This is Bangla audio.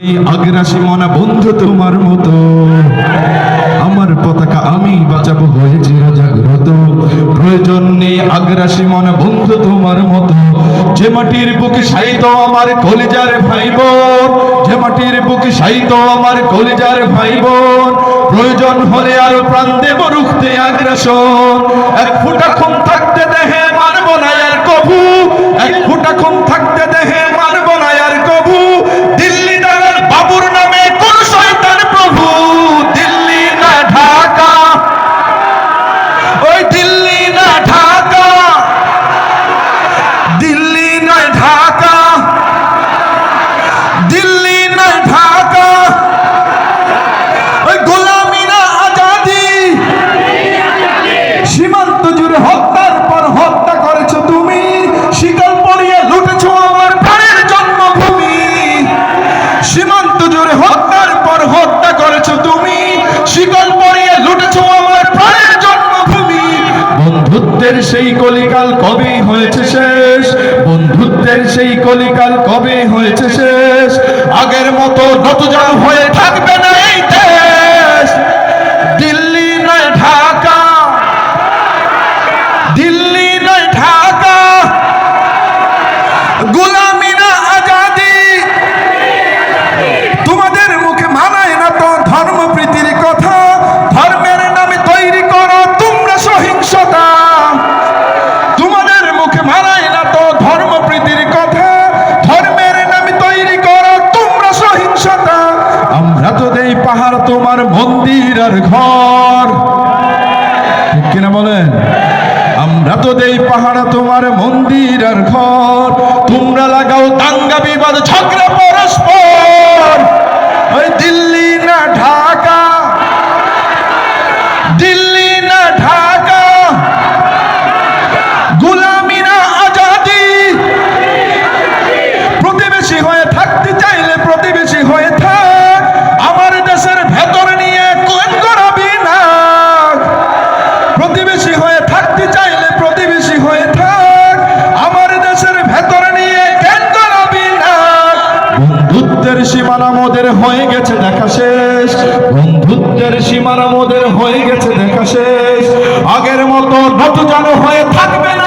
আগ্রাসী মনা বন্ধু তোমার মতো। আমার পতাকা আমি বাঁচাবো হয়েছে জাগ্রত। প্রয়োজন নেই আগ্রাসী মনা বন্ধু তোমার মতো। যে মাটির বুকে সাইত আমার কলিজার ভাই বোন যে মাটির বুকে সাইত আমার কলিজার ভাই বোন প্রয়োজন হলে আরও প্রাণ দেব রুখতে আগ্রাসন। এক ফুটা খুন বন্ধুত্বের সেই কলিকাল কবে হয়েছে শেষ? বন্ধুত্বের সেই কলিকাল কবে হয়েছে শেষ? আগের মতো নতজা হয়ে তোমার মন্দির আর ঘর। ঠিক কিনা বলেন? আমরা তো দেই পাহাড়া তোমার মন্দির আর ঘর। তোমরা লাগাও দাঙ্গা বিবাদ, ঝগড়া পরস্পর। সীমানা মোদের হয়ে গেছে, দেখা শেষ। বন্ধুত্বের সীমানা মোদের হয়ে গেছে, দেখা শেষ। আগের মতো নতুন হয়ে থাকবে না।